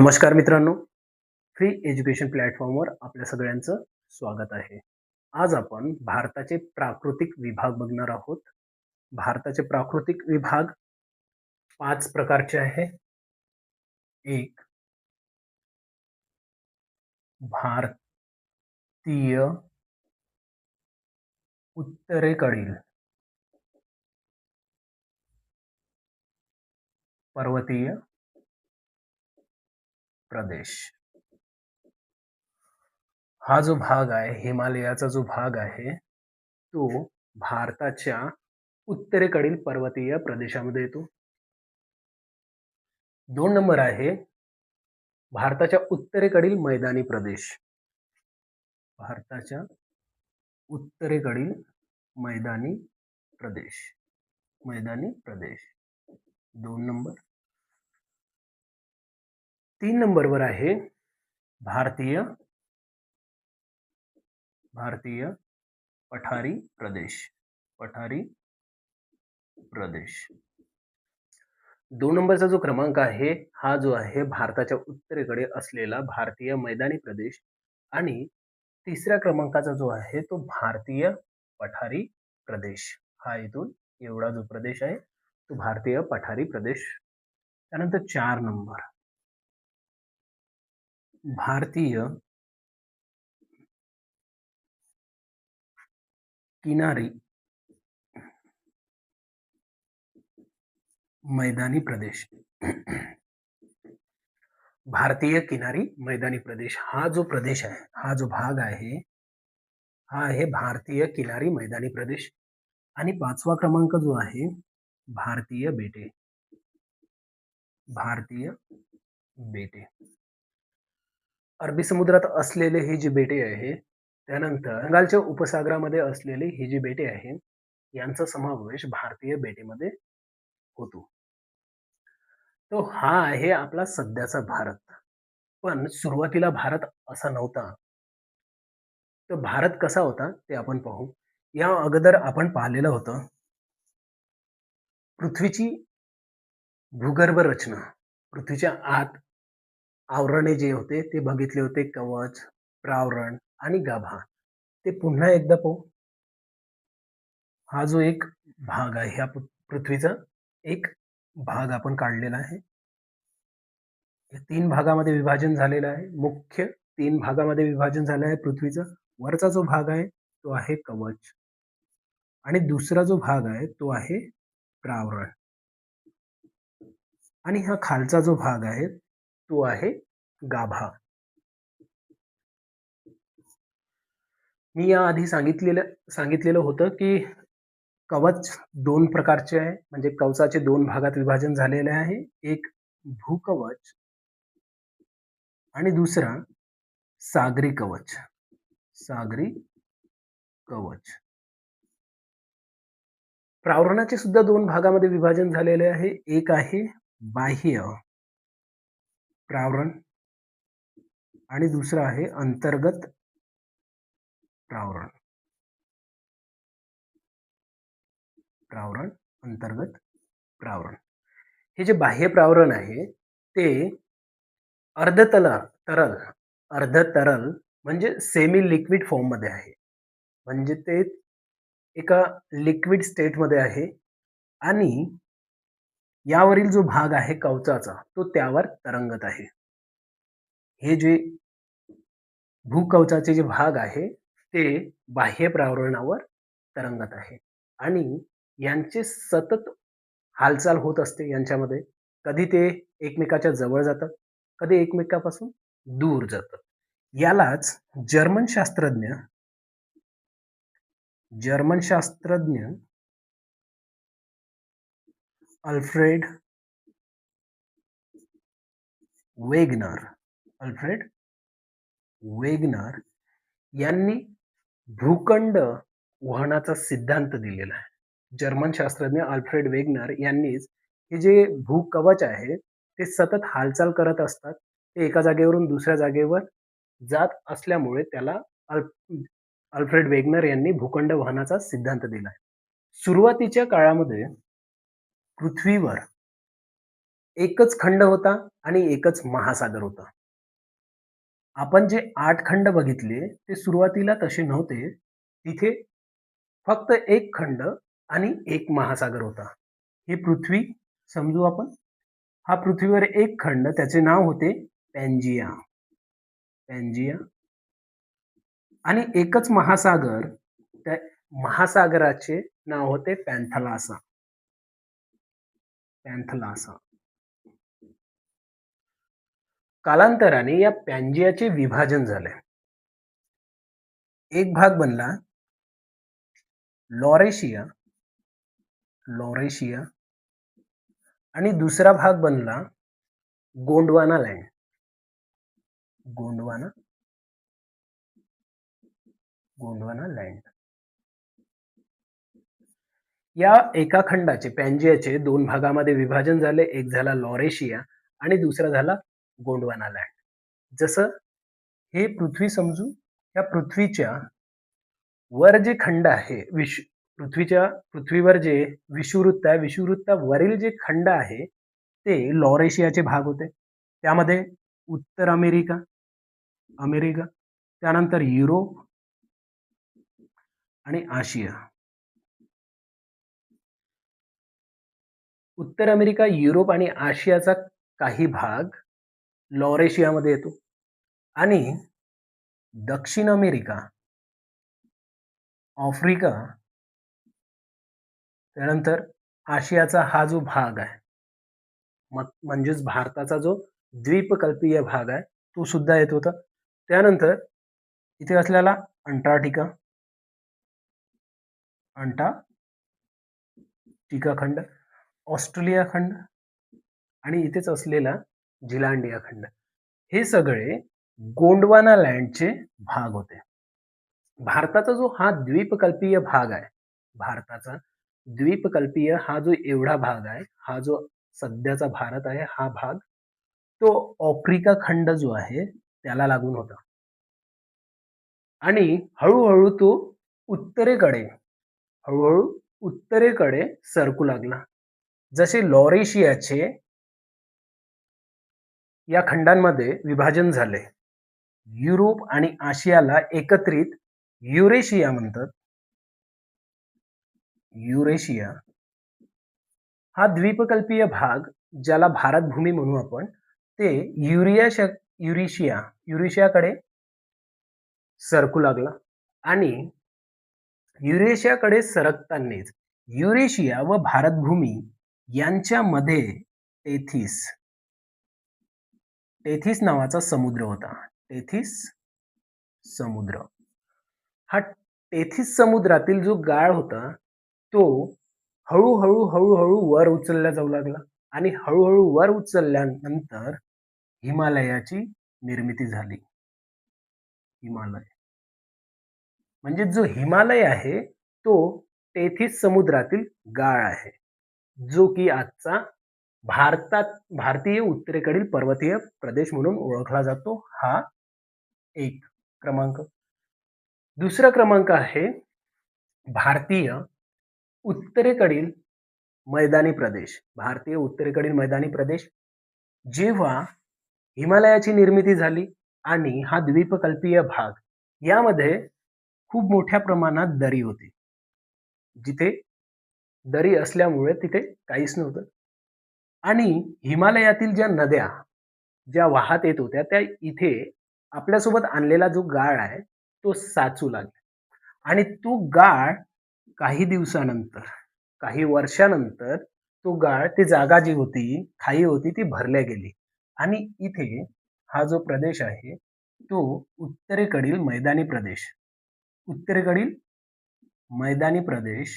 नमस्कार मित्रांनो. Free education प्लॅटफॉर्मवर आपल्या सगळ्यांचं स्वागत आहे. आज आपण भारताचे प्राकृतिक विभाग बघणार आहोत. भारताचे प्राकृतिक विभाग पाच प्रकारचे आहे. एक भारतीय उत्तरेकडील पर्वतीय प्रदेश. हा जो भाग आहे हिमालयाचा जो भाग आहे तो भारताच्या उत्तरेकडील पर्वतीय प्रदेशामध्ये येतो. दोन नंबर आहे भारताच्या उत्तरेकडील मैदानी प्रदेश. भारताच्या उत्तरेकडील मैदानी प्रदेश. मैदानी प्रदेश. दोन नंबर. तीन नंबरवर आहे. भारतीय भारतीय पठारी प्रदेश पठारी प्रदेश. दोन नंबरचा जो क्रमांक आहे हा जो आहे भारताच्या उत्तरेकडे असलेला भारतीय मैदानी प्रदेश आणि तिसऱ्या क्रमांकाचा जो आहे तो भारतीय पठारी प्रदेश. हा इथून एवढा जो प्रदेश आहे तो भारतीय पठारी प्रदेश. त्यानंतर चार नंबर. भारतीय किनारी मैदानी प्रदेश. भारतीय किनारी मैदानी प्रदेश. हा जो प्रदेश आहे हा जो भाग आहे हा आहे भारतीय किनारी मैदानी प्रदेश. आणि पाचवा क्रमांक जो आहे भारतीय बेटे. भारतीय बेटे. अरबी समुद्रात असलेले ही जी बेटे आहे त्यानंतर बंगालच्या उपसागरामध्ये असलेली ही जी बेटे आहे यांचा समावेश भारतीय बेटेमध्ये होतो. तो हा आहे आपला सध्याचा भारत. पण सुरुवातीला भारत असा नव्हता. तर भारत कसा होता ते आपण पाहू. या अगोदर आपण पाहिलेलं होतं. पृथ्वीची भूगर्भ रचना पृथ्वीच्या आत आवरणे जे होते ते बघितले होते कवच प्रावरण आणि गाभा. ते पुन्हा एकदा पाहू. हा जो एक भाग आहे ह्या पृथ्वीचा एक भाग आपण काढलेला आहे. तीन भागामध्ये विभाजन झालेलं आहे. मुख्य तीन भागामध्ये विभाजन झालं आहे पृथ्वीचा. वरचा जो भाग आहे तो आहे कवच. आणि दुसरा जो भाग आहे तो आहे प्रावरण. आणि हा खालचा जो भाग आहे तो आहे गाभा. मी या आधी सांगितलेलं सांगितलेलं होतं की कवच दोन प्रकारचे आहे म्हणजे कवचाचे दोन भागात विभाजन झालेले आहे. एक भूकवच आणि दुसरा सागरी कवच. सागरी कवच. प्रावरणाचे सुद्धा दोन भागामध्ये विभाजन झालेले आहे. एक आहे बाह्य प्रावरण. आणि दुसरं आहे अंतर्गत प्रावरण. प्रावरण अंतर्गत प्रावरण. हे जे बाह्य प्रावरण आहे ते अर्धतला तरल अर्ध तरल म्हणजे सेमी लिक्विड फॉर्ममध्ये आहे. म्हणजे ते एका लिक्विड स्टेटमध्ये आहे आणि यावरील जो भाग आहे कवचाचा तो त्यावर तरंगत आहे. हे जे भूकवचाचे जे भाग आहे ते बाह्य प्रावरणावर तरंगत आहे. आणि यांचे सतत हालचाल होत असते यांच्यामध्ये. कधी ते एकमेकाच्या जवळ जातात कधी एकमेकापासून दूर जातात. यालाच जर्मन शास्त्रज्ञ जर्मन शास्त्रज्ञ अल्फ्रेड वेगनर अल्फ्रेड वेगनर यांनी भूखंड वहनाचा सिद्धांत दिलेला आहे. जर्मन शास्त्रज्ञ अल्फ्रेड वेगनर यांनीच हे जे भूकवच आहे ते सतत हालचाल करत असतात. ते एका जागेवरून दुसऱ्या जागेवर जात असल्यामुळे त्याला अल्फ्रेड वेगनर यांनी भूखंड वहनाचा सिद्धांत दिला आहे. सुरुवातीच्या काळामध्ये पृथ्वीवर एकच खंड होता आणि एकच महासागर होता. आपण जे आठ खंड बघितले ते सुरुवातीला तसे नव्हते. तिथे फक्त एक खंड आणि एक महासागर होता. ही पृथ्वी समजू आपण. हा पृथ्वीवर एक खंड त्याचे नाव होते पॅन्जिया. पॅन्जिया आणि एकच महासागर त्या महासागराचे नाव होते पॅन्थलासा. पॅन्थलासा. कालांतराने या पॅन्जियाचे विभाजन झाले. एक भाग बनला लॉरेशिया लॉरेशिया आणि दुसरा भाग बनला गोंडवाना लँड गोंडवाना गोंडवाना लँड या एका खंडाचे पॅन्जियाचे दोन भागामध्ये विभाजन झाले. एक झाला लॉरेशिया आणि दुसरा झाला गोंडवाना लँड जसं हे पृथ्वी समजू या पृथ्वीच्या वर जे खंड आहे विश्व पृथ्वीच्या पृथ्वीवर जे विषुवृत्त आहे विषुवृत्तावरील जे खंड आहे ते लॉरेशियाचे भाग होते. त्यामध्ये उत्तर अमेरिका अमेरिका त्यानंतर युरोप आणि आशिया. उत्तर अमेरिका युरोप आणि आशियाचा काही भाग लॉरेशियामध्ये येतो. आणि दक्षिण अमेरिका आफ्रिका त्यानंतर आशियाचा हा जो भाग आहे मग म्हणजेच भारताचा जो द्वीपकल्पीय भाग आहे तो सुद्धा येत होता. त्यानंतर इथे असलेला अंटार्क्टिका टिका खंड ऑस्ट्रेलिया खंड आणि इथेच असलेला झिलांडिया खंड. हे सगळे गोंडवाना लँडचे भाग होते. भारताचा जो हा द्वीपकल्पीय भाग आहे भारताचा द्वीपकल्पीय हा जो एवढा भाग आहे हा जो सध्याचा भारत आहे हा भाग तो आफ्रिका खंड जो आहे त्याला लागून होता. आणि हळूहळू तो उत्तरेकडे हळूहळू उत्तरेकडे सरकू लागला. जसे लॉरेशियाचे या खंडांमध्ये विभाजन झाले. युरोप आणि आशियाला एकत्रित युरेशिया म्हणतात. युरेशिया हा द्वीपकल्पीय भाग ज्याला भारतभूमी म्हणू आपण ते युरिया युरिशिया युरेशियाकडे सरकू लागला आणि युरेशियाकडे सरकतानाच युरेशिया व भारतभूमी यांच्यामध्ये टेथिस टेथिस नावाचा समुद्र होता. टेथिस समुद्र. हा टेथिस समुद्रातील जो गाळ होता तो हळूहळू हळूहळू वर उचलला जाऊ लागला आणि हळूहळू वर उचलल्यानंतर हिमालयाची निर्मिती झाली. हिमालय. म्हणजे जो हिमालय आहे तो टेथिस समुद्रातील गाळ आहे. जो की आजचा भारतात भारतीय उत्तरेकडील पर्वतीय प्रदेश म्हणून ओळखला जातो हा एक क्रमांक. दुसरा क्रमांक आहे भारतीय उत्तरेकडील मैदानी प्रदेश. भारतीय उत्तरेकडील मैदानी प्रदेश. जेव्हा हिमालयाची निर्मिती झाली आणि हा द्वीपकल्पीय भाग यामध्ये खूप मोठ्या प्रमाणात दरी होती. जिथे दरी असल्यामुळे तिथे काहीच नव्हतं. आणि हिमालयातील ज्या नद्या ज्या वाहत येत होत्या त्या इथे आपल्यासोबत आणलेला जो गाळ आहे तो साचू लागला. आणि तो गाळ काही दिवसानंतर काही वर्षानंतर तो गाळ ती जागा जी होती खाई होती ती भरल्या गेली. आणि इथे हा जो प्रदेश आहे तो उत्तरेकडील मैदानी प्रदेश. उत्तरेकडील मैदानी प्रदेश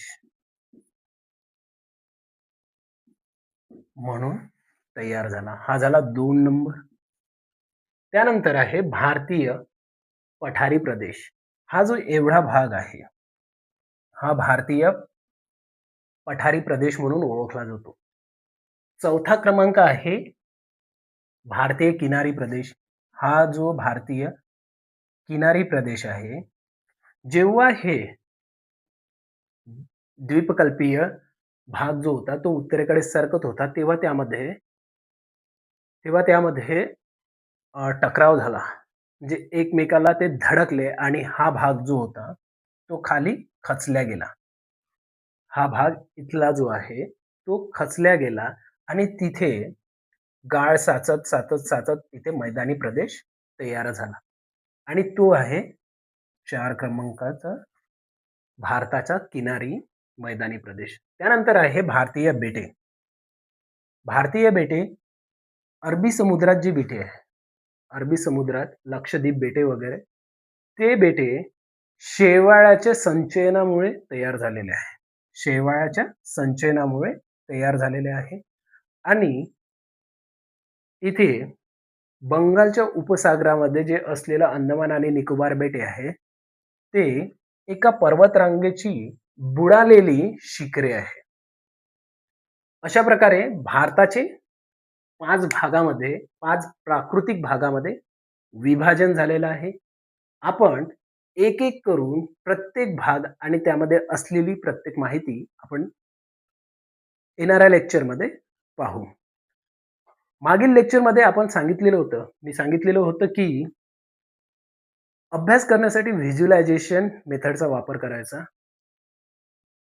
म्हणून तयार झाला. हा झाला दोन नंबर. त्यानंतर आहे भारतीय पठारी प्रदेश. हा जो एवढा भाग आहे हा भारतीय पठारी प्रदेश म्हणून ओळखला जातो. चौथा क्रमांक आहे भारतीय किनारी प्रदेश. हा जो भारतीय किनारी प्रदेश आहे जेव्हा हे द्वीपकल्पीय भाग जो होता तो उत्तरेकडे सरकत होता तेव्हा त्यामध्ये तेव्हा त्यामध्ये टकराव झाला. म्हणजे एकमेकाला ते धडकले आणि हा भाग जो होता, तो खाली खचल्या गेला. हा भाग इथला जो आहे, तो खचल्या गेला आणि तिथे गाळ साचत, साचत, साचत तिथे मैदानी प्रदेश तयार झाला. आणि तो आहे चार क्रमांकाचा भारताच्या किनारी मैदानी प्रदेश. त्यानंतर आहे भारतीय बेटे. भारतीय बेटे अरबी समुद्रात जी बेटे आहे, अरबी समुद्रात लक्षद्वीप बेटे वगैरे, ते बेटे शेवाळाच्या संचयनामुळे तयार झालेले आहे. शेवाळाच्या संचयनामुळे तयार झालेले आहे आणि इथे बंगालच्या उपसागरामध्ये जे असलेलं अंदमान आणि निकोबार बेटे आहे, ते एका पर्वतरांगेची बुडालेली शिखरे आहे. अशा प्रकारे भारताचे पाच भागामध्ये पाच प्राकृतिक भागामध्ये विभाजन झालेलं आहे. आपण एक-एक करून प्रत्येक भाग आणि त्यामध्ये असलेली प्रत्येक माहिती आपण येणाऱ्या लेक्चरमध्ये पाहू. मागील लेक्चरमध्ये आपण सांगितलेलं होतं, मी सांगितलेलं होतं की अभ्यास करण्यासाठी व्हिज्युलायझेशन मेथडचा वापर करायचा.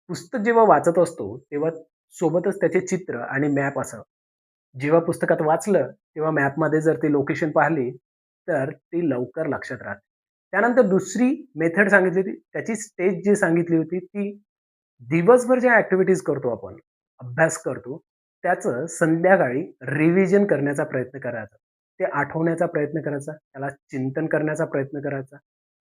पुस्तक जेव्हा वाचत असतो, तेव्हा सोबतच त्याचे चित्र आणि मॅप असं जेव्हा पुस्तकात वाचलं, तेव्हा मॅपमध्ये जर ती लोकेशन पाहिली, तर ती लवकर लक्षात राहते. त्यानंतर दुसरी मेथड सांगितली होती, त्याची स्टेज जी सांगितली होती, ती दिवसभर ज्या ॲक्टिव्हिटीज करतो आपण, अभ्यास करतो, त्याचं संध्याकाळी रिव्हिजन करण्याचा प्रयत्न करायचा. ते आठवण्याचा प्रयत्न करायचा, त्याला चिंतन करण्याचा प्रयत्न करायचा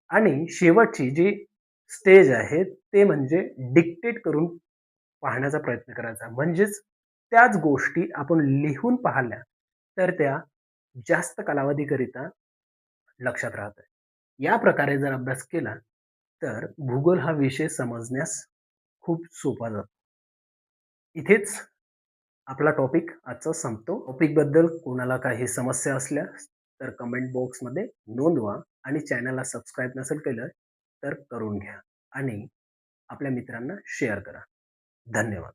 आणि शेवटची जी स्टेज आहे, ते म्हणजे डिक्टेट करून पाहण्याचा प्रयत्न करायचा. म्हणजेच त्याच गोष्टी आपण लिहून पाहिल्या, तर त्या जास्त कालावधीकरिता लक्षात राहतात. या प्रकारे जर अभ्यास केला, तर भूगोल हा विषय समजण्यास खूप सोपा जातो. इथेच आपला टॉपिक आजचा संपतो. टॉपिकबद्दल कोणाला काही समस्या असल्यास तर कमेंट बॉक्समध्ये नोंदवा आणि चॅनलला सबस्क्राईब नसेल केलं, तर करून घ्या आणि आपल्या मित्रांना शेअर करा. धन्यवाद.